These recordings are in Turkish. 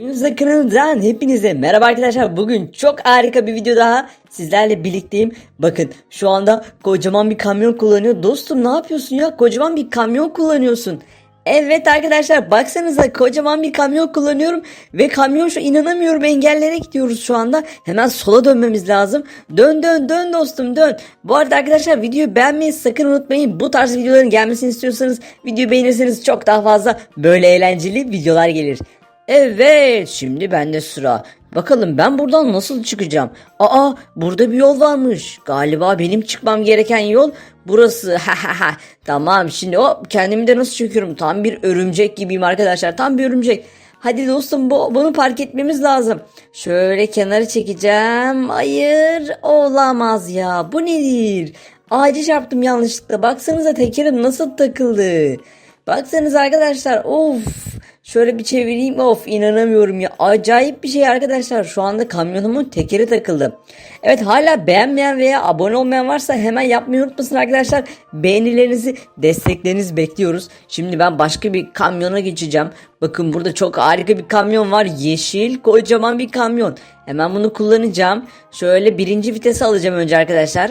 Yüzde kanalından hepinize merhaba arkadaşlar. Bugün çok harika bir video daha sizlerle birlikteyim. Bakın şu anda kocaman bir kamyon kullanıyor. Dostum ne yapıyorsun ya? Kocaman bir kamyon kullanıyorsun. Evet arkadaşlar baksanıza kocaman bir kamyon kullanıyorum ve kamyon şu inanamıyorum engellere gidiyoruz şu anda. Hemen sola dönmemiz lazım. Dön dön dön dostum dön. Bu arada arkadaşlar videoyu beğenmeyi sakın unutmayın. Bu tarz videoların gelmesini istiyorsanız videoyu beğenirseniz çok daha fazla böyle eğlenceli videolar gelir. Evet şimdi bende sıra. Bakalım ben buradan nasıl çıkacağım? Aa burada bir yol varmış. Galiba benim çıkmam gereken yol burası. tamam şimdi hop kendimi de nasıl çekiyorum? Tam bir örümcek gibiyim arkadaşlar. Tam bir örümcek. Hadi dostum bu, bunu park etmemiz lazım. Şöyle kenara çekeceğim. Hayır olamaz ya. Bu nedir? Ağacı çarptım yanlışlıkla. Baksanıza tekerim nasıl takıldı. Baksanıza arkadaşlar of. Şöyle bir çevireyim of inanamıyorum ya. Acayip bir şey arkadaşlar. Şu anda kamyonumun tekeri takıldı. Evet hala beğenmeyen veya abone olmayan varsa hemen yapmayı unutmasın arkadaşlar. Beğenilerinizi, desteklerinizi bekliyoruz. Şimdi ben başka bir kamyona geçeceğim. Bakın burada çok harika bir kamyon var. Yeşil kocaman bir kamyon. Hemen bunu kullanacağım. Şöyle birinci vitesi alacağım önce arkadaşlar.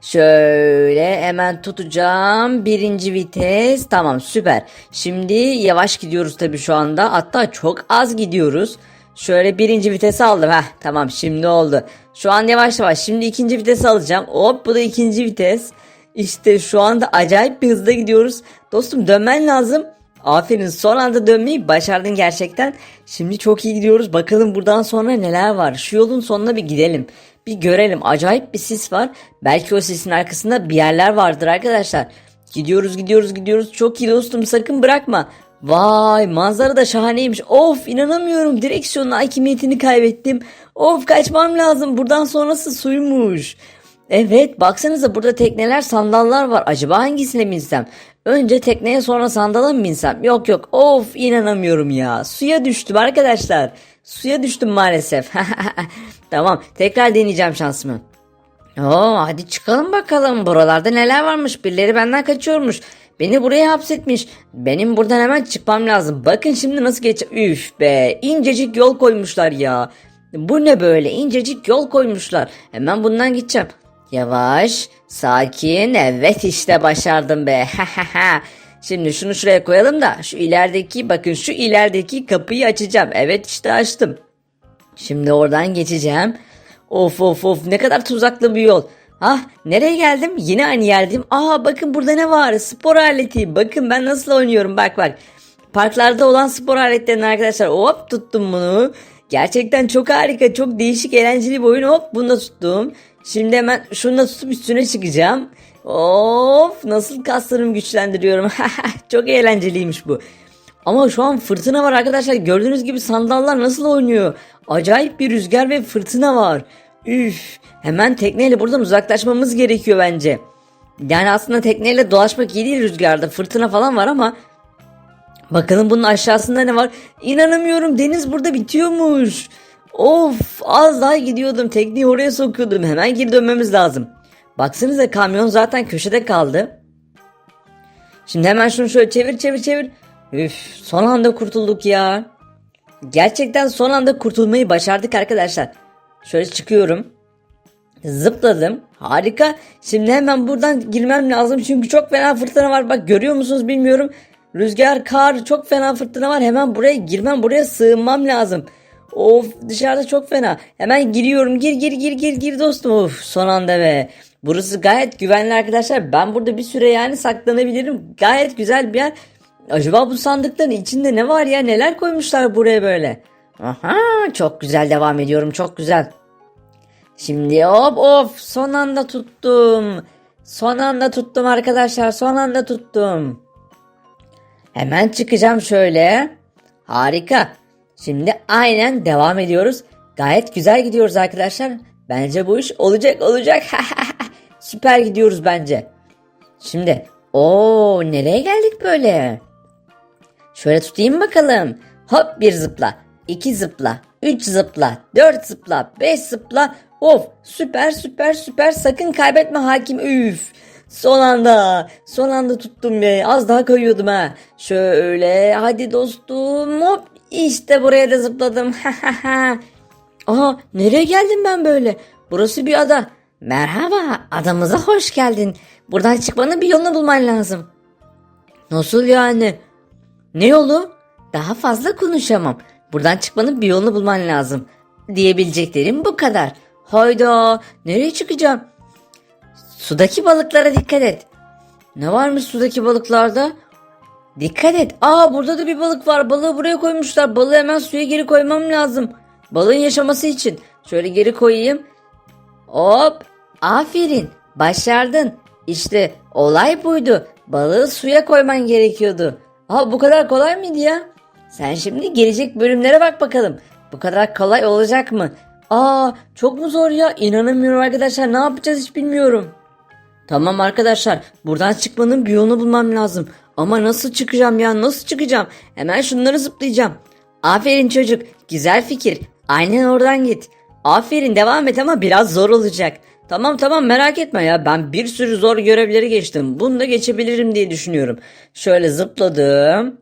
Şöyle hemen tutacağım. Birinci vites. Tamam süper. Şimdi yavaş gidiyoruz tabii şu anda. Hatta çok az gidiyoruz. Şöyle birinci vitesi aldım. Heh tamam şimdi oldu. Şu an yavaş yavaş. Şimdi ikinci vitesi alacağım. Hop bu da ikinci vites. İşte şu anda acayip bir hızda gidiyoruz. Dostum dönmen lazım. Aferin son anda dönmeyi başardın gerçekten. Şimdi çok iyi gidiyoruz. Bakalım buradan sonra neler var. Şu yolun sonuna bir gidelim. Bir görelim. Acayip bir sis var. Belki o sisin arkasında bir yerler vardır arkadaşlar. Gidiyoruz gidiyoruz gidiyoruz. Çok iyi dostum sakın bırakma. Vay manzara da şahaneymiş. Of inanamıyorum. Direksiyonun hakimiyetini kaybettim. Of kaçmam lazım. Buradan sonrası suymuş. Evet baksanıza burada tekneler sandallar var. Acaba hangisine binsem? Önce tekneye sonra sandala mı binsem? Yok yok of inanamıyorum ya. Suya düştüm arkadaşlar. Suya düştüm maalesef. tamam tekrar deneyeceğim şansımı. Oo, hadi çıkalım bakalım. Buralarda neler varmış. Birileri benden kaçıyormuş. Beni buraya hapsetmiş. Benim buradan hemen çıkmam lazım. Bakın şimdi nasıl geç... Üf be incecik yol koymuşlar ya. Bu ne böyle incecik yol koymuşlar. Hemen bundan gideceğim. Yavaş, sakin. Evet işte başardım be. Şimdi şunu şuraya koyalım da şu ilerideki bakın şu ilerideki kapıyı açacağım. Evet işte açtım. Şimdi oradan geçeceğim. Of of of ne kadar tuzaklı bir yol. Ah nereye geldim? Yine aynı yerdeyim. Aa bakın burada ne var? Spor aleti. Bakın ben nasıl oynuyorum bak bak. Parklarda olan spor aletlerini arkadaşlar hop tuttum bunu. Gerçekten çok harika çok değişik eğlenceli bir oyun hop bunu da tuttum. Şimdi hemen şunu da tutup üstüne çıkacağım. Of nasıl kaslarımı güçlendiriyorum. çok eğlenceliymiş bu. Ama şu an fırtına var arkadaşlar. Gördüğünüz gibi sandallar nasıl oynuyor? Acayip bir rüzgar ve fırtına var. Üf. Hemen tekneyle buradan uzaklaşmamız gerekiyor bence. Yani aslında tekneyle dolaşmak iyi değil rüzgarda. Fırtına falan var ama Bakalım bunun aşağısında ne var? İnanamıyorum deniz burada bitiyormuş. Of az daha gidiyordum tekneyi oraya sokuyordum hemen geri dönmemiz lazım. Baksanıza kamyon zaten köşede kaldı. Şimdi hemen şunu şöyle çevir çevir çevir. Üf son anda kurtulduk ya. Gerçekten son anda kurtulmayı başardık arkadaşlar. Şöyle çıkıyorum. Zıpladım. Harika. Şimdi hemen buradan girmem lazım. Çünkü çok fena fırtına var. Bak görüyor musunuz bilmiyorum. Rüzgar, kar, çok fena fırtına var. Hemen buraya girmem, buraya sığınmam lazım. Of dışarıda çok fena. Hemen giriyorum. Gir gir gir gir gir dostum. Of son anda be. Burası gayet güvenli arkadaşlar. Ben burada bir süre yani saklanabilirim. Gayet güzel bir yer. Acaba bu sandıkların içinde ne var ya? Neler koymuşlar buraya böyle? Aha çok güzel devam ediyorum. Çok güzel. Şimdi hop of son anda tuttum. Son anda tuttum arkadaşlar. Son anda tuttum. Hemen çıkacağım şöyle. Harika. Şimdi aynen devam ediyoruz. Gayet güzel gidiyoruz arkadaşlar. Bence bu iş olacak olacak. Süper gidiyoruz bence. Şimdi o nereye geldik böyle? Şöyle tutayım bakalım. Hop bir zıpla. iki zıpla. Üç zıpla. Dört zıpla. Beş zıpla. Of süper süper süper. Sakın kaybetme hakim. Üf. Son anda. Son anda tuttum be. Az daha kayıyordum ha. Şöyle hadi dostum. Hop İşte buraya da zıpladım. Aha nereye geldim ben böyle? Burası bir ada. Merhaba adamıza hoş geldin. Buradan çıkmanın bir yolunu bulman lazım. Nasıl yani? Ne yolu? Daha fazla konuşamam. Buradan çıkmanın bir yolunu bulman lazım. Diyebileceklerim bu kadar. Hayda nereye çıkacağım? Sudaki balıklara dikkat et. Ne varmış sudaki balıklarda? Dikkat et. Aa burada da bir balık var. Balığı buraya koymuşlar. Balığı hemen suya geri koymam lazım. Balığın yaşaması için. Şöyle geri koyayım. Hop. Aferin. Başardın. İşte olay buydu. Balığı suya koyman gerekiyordu. Aa bu kadar kolay mıydı ya? Sen şimdi gelecek bölümlere bak bakalım. Bu kadar kolay olacak mı? Aa çok mu zor ya? İnanamıyorum arkadaşlar. Ne yapacağız hiç bilmiyorum. Tamam arkadaşlar buradan çıkmanın bir yolunu bulmam lazım. Ama nasıl çıkacağım ya nasıl çıkacağım? Hemen şunları zıplayacağım. Aferin çocuk güzel fikir. Aynen oradan git. Aferin devam et ama biraz zor olacak. Tamam tamam merak etme ya ben bir sürü zor görevleri geçtim. Bunu da geçebilirim diye düşünüyorum. Şöyle zıpladım.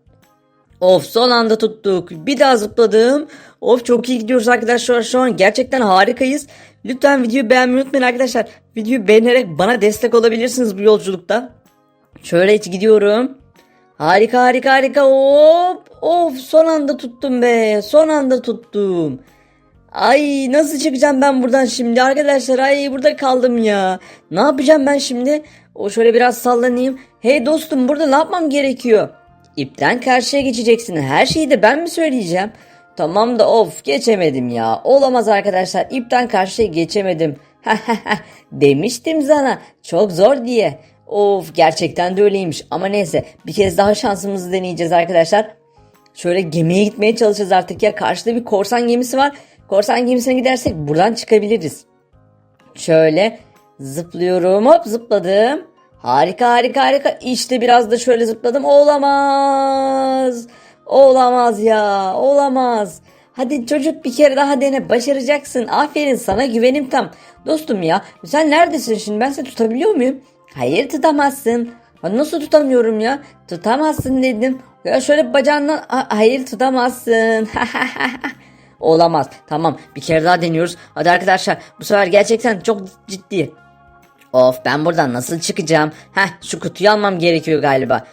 Of son anda tuttuk. Bir daha zıpladım. Of çok iyi gidiyoruz arkadaşlar şu an. Gerçekten harikayız. Lütfen videoyu beğenmeyi unutmayın arkadaşlar. Videoyu beğenerek bana destek olabilirsiniz bu yolculukta. Şöyle hiç gidiyorum. Harika harika harika. Hop. Of son anda tuttum be. Son anda tuttum. Ay nasıl çıkacağım ben buradan şimdi arkadaşlar ay burada kaldım ya. Ne yapacağım ben şimdi? O şöyle biraz sallanayım. Hey dostum burada ne yapmam gerekiyor? İpten karşıya geçeceksin. Her şeyi de ben mi söyleyeceğim? Tamam da of geçemedim ya. Olamaz arkadaşlar ipten karşıya geçemedim. Demiştim sana çok zor diye. Of gerçekten de öyleymiş ama neyse bir kez daha şansımızı deneyeceğiz arkadaşlar. Şöyle gemiye gitmeye çalışacağız artık ya. Karşıda bir korsan gemisi var. Korsan gemisine gidersek buradan çıkabiliriz. Şöyle zıplıyorum hop zıpladım. Harika harika harika. İşte biraz da şöyle zıpladım. Olamaz. Olamaz ya olamaz. Hadi çocuk bir kere daha dene başaracaksın. Aferin sana güvenim tam. Dostum ya sen neredesin şimdi ben seni tutabiliyor muyum? Hayır tutamazsın. Nasıl tutamıyorum ya? Tutamazsın dedim. Ya şöyle bacağından Ha, hayır tutamazsın. Olamaz. Tamam bir kere daha deniyoruz. Hadi arkadaşlar bu sefer gerçekten çok ciddi. Of ben buradan nasıl çıkacağım? Heh şu kutuyu almam gerekiyor galiba.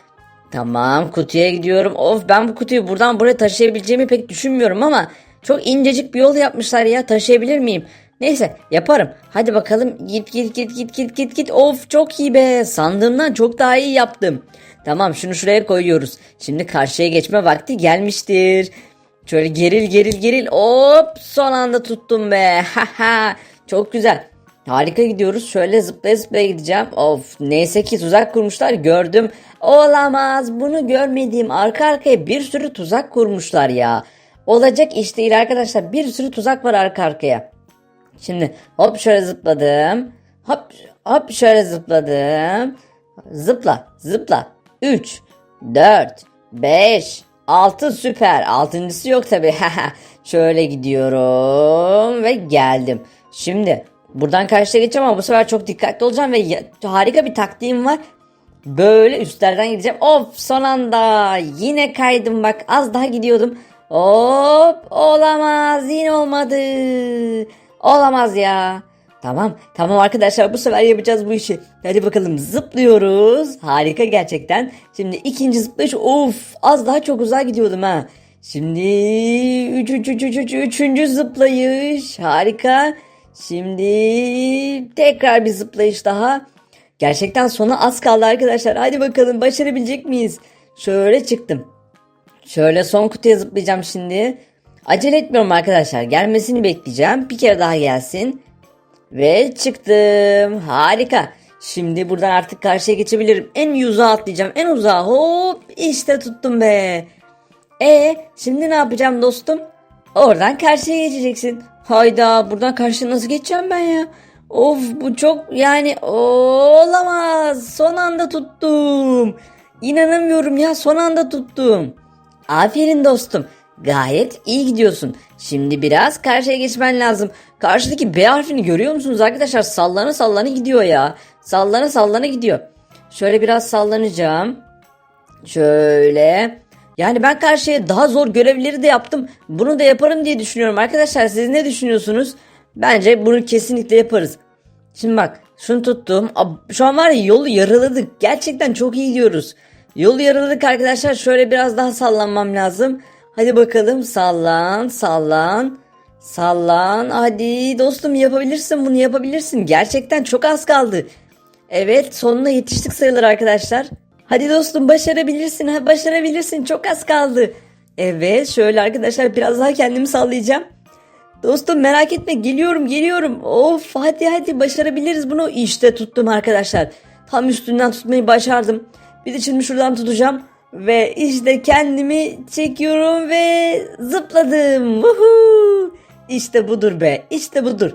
Tamam kutuya gidiyorum. Of ben bu kutuyu buradan buraya taşıyabileceğimi pek düşünmüyorum ama çok incecik bir yol yapmışlar ya taşıyabilir miyim? Neyse yaparım. Hadi bakalım git git git git git git git. Of çok iyi be. Sandığımdan çok daha iyi yaptım. Tamam şunu şuraya koyuyoruz. Şimdi karşıya geçme vakti gelmiştir. Şöyle geril geril geril. Hop son anda tuttum be. Haha çok güzel. Harika gidiyoruz. Şöyle zıplaya zıplaya gideceğim. Of neyse ki tuzak kurmuşlar gördüm. Olamaz bunu görmediğim arka arkaya bir sürü tuzak kurmuşlar ya. Olacak iş değil arkadaşlar. Bir sürü tuzak var arka arkaya. Şimdi hop şöyle zıpladım. Hop hop şöyle zıpladım. Zıpla zıpla. 3, 4, 5, 6 süper. Altıncısı yok tabi. şöyle gidiyorum ve geldim. Şimdi buradan karşıya geçeceğim ama bu sefer çok dikkatli olacağım ve ya- harika bir taktiğim var. Böyle üstlerden gideceğim. Of son anda yine kaydım bak az daha gidiyordum. Hop olamaz yine olmadı. Olamaz ya. Tamam tamam arkadaşlar bu sefer yapacağız bu işi. Hadi bakalım zıplıyoruz. Harika gerçekten. Şimdi ikinci zıplayış of az daha çok uzağa gidiyordum ha. Şimdi üç, üç, üç, üç, üç, üçüncü zıplayış harika. Şimdi tekrar bir zıplayış daha. Gerçekten sona az kaldı arkadaşlar. Hadi bakalım başarabilecek miyiz? Şöyle çıktım. Şöyle son kutuya zıplayacağım şimdi. Acele etmiyorum arkadaşlar. Gelmesini bekleyeceğim. Bir kere daha gelsin. Ve çıktım. Harika. Şimdi buradan artık karşıya geçebilirim. En uzağa atlayacağım. En uzağa. Hop işte tuttum be. E şimdi ne yapacağım dostum? Oradan karşıya geçeceksin. Hayda buradan karşıya nasıl geçeceğim ben ya? Of bu çok yani olamaz. Son anda tuttum. İnanamıyorum ya son anda tuttum. Aferin dostum. Gayet iyi gidiyorsun. Şimdi biraz karşıya geçmen lazım. Karşıdaki B harfini görüyor musunuz arkadaşlar? Sallana sallana gidiyor ya. Sallana sallana gidiyor. Şöyle biraz sallanacağım. Şöyle. Yani ben karşıya daha zor görevleri de yaptım. Bunu da yaparım diye düşünüyorum. Arkadaşlar siz ne düşünüyorsunuz? Bence bunu kesinlikle yaparız. Şimdi bak şunu tuttum. Şu an var ya yolu yaraladık. Gerçekten çok iyi gidiyoruz. Yolu yaraladık arkadaşlar. Şöyle biraz daha sallanmam lazım. Hadi bakalım sallan sallan. Sallan. Hadi dostum yapabilirsin bunu yapabilirsin. Gerçekten çok az kaldı. Evet sonuna yetiştik sayılır arkadaşlar. Hadi dostum başarabilirsin. Ha, başarabilirsin. Çok az kaldı. Evet şöyle arkadaşlar biraz daha kendimi sallayacağım. Dostum merak etme geliyorum geliyorum. Of hadi hadi başarabiliriz bunu. İşte tuttum arkadaşlar. Tam üstünden tutmayı başardım. Bir de şimdi şuradan tutacağım. Ve işte kendimi çekiyorum ve zıpladım. Woohoo! İşte budur be işte budur.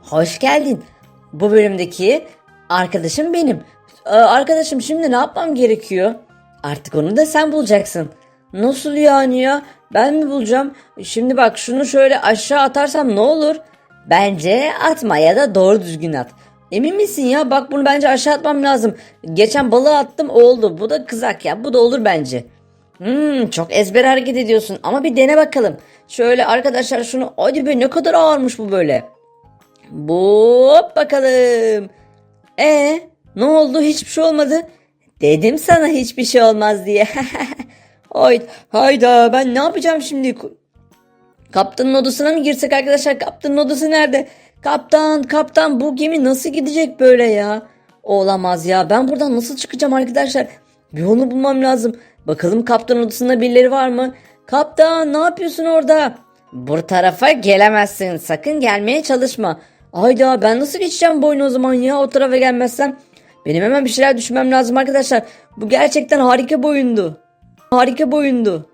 Hoş geldin. Bu bölümdeki arkadaşım benim. Ee, arkadaşım şimdi ne yapmam gerekiyor? Artık onu da sen bulacaksın. Nasıl yani ya? Ben mi bulacağım? Şimdi bak şunu şöyle aşağı atarsam ne olur? Bence atma ya da doğru düzgün at. Emin misin ya? Bak bunu bence aşağı atmam lazım. Geçen balığı attım oldu. Bu da kızak ya. Bu da olur bence. Hmm, çok ezber hareket ediyorsun ama bir dene bakalım. Şöyle arkadaşlar şunu hadi be ne kadar ağırmış bu böyle. Hop bakalım. E ne oldu hiçbir şey olmadı. Dedim sana hiçbir şey olmaz diye. Hayda, hayda ben ne yapacağım şimdi? Kaptanın odasına mı girsek arkadaşlar? Kaptanın odası nerede? Kaptan, kaptan bu gemi nasıl gidecek böyle ya? Olamaz ya. Ben buradan nasıl çıkacağım arkadaşlar? Bir yolunu bulmam lazım. Bakalım kaptan odasında birileri var mı? Kaptan ne yapıyorsun orada? Bu tarafa gelemezsin. Sakın gelmeye çalışma. Hayda ben nasıl geçeceğim bu o zaman ya o tarafa gelmezsem? Benim hemen bir şeyler düşünmem lazım arkadaşlar. Bu gerçekten harika bir oyundu. Harika bir oyundu.